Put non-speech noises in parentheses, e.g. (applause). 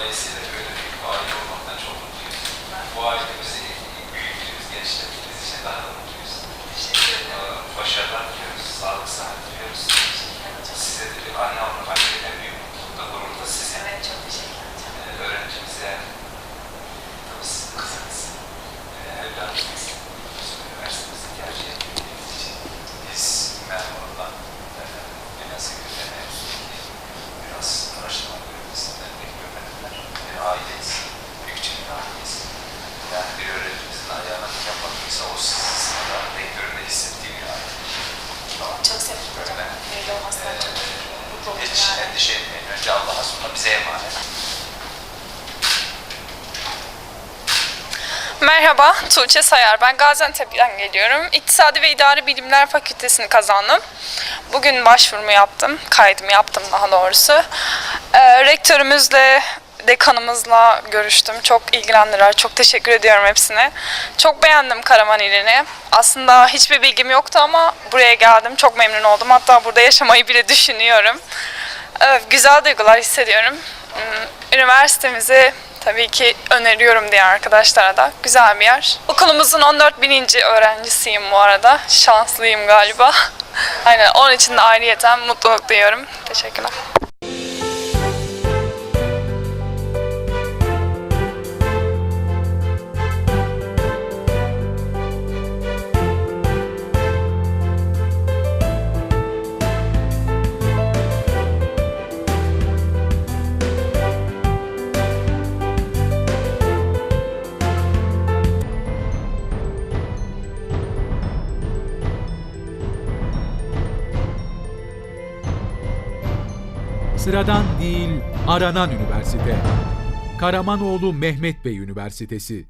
Dolayısıyla böyle bir aile olmaktan çok mutluyuz. Bu ailemizi büyüttüğümüz, gençlerimiz için daha da mutluyuz. Ee, başarılar diliyoruz, sağlık, sıhhat diliyoruz. Size de bir anne Hiç endişe etmeyin. Önce Allah'a sonra bize emanet. Merhaba, Tuğçe Sayar. Ben Gaziantep'ten geliyorum. İktisadi ve İdari Bilimler Fakültesini kazandım. Bugün başvurumu yaptım, kaydımı yaptım daha doğrusu. Ee, rektörümüzle, dekanımızla görüştüm. Çok ilgilendiler, çok teşekkür ediyorum hepsine. Çok beğendim Karaman ilini. Aslında hiçbir bilgim yoktu ama buraya geldim, çok memnun oldum. Hatta burada yaşamayı bile düşünüyorum. Güzel duygular hissediyorum. Hmm, Üniversitemizi tabii ki öneriyorum diye arkadaşlara da. Güzel bir yer. Okulumuzun 14 bininci öğrencisiyim bu arada. Şanslıyım galiba. (laughs) Aynen onun için de ayrıyeten mutluluk duyuyorum. Teşekkürler. Sıradan değil, aranan üniversite. Karamanoğlu Mehmet Bey Üniversitesi.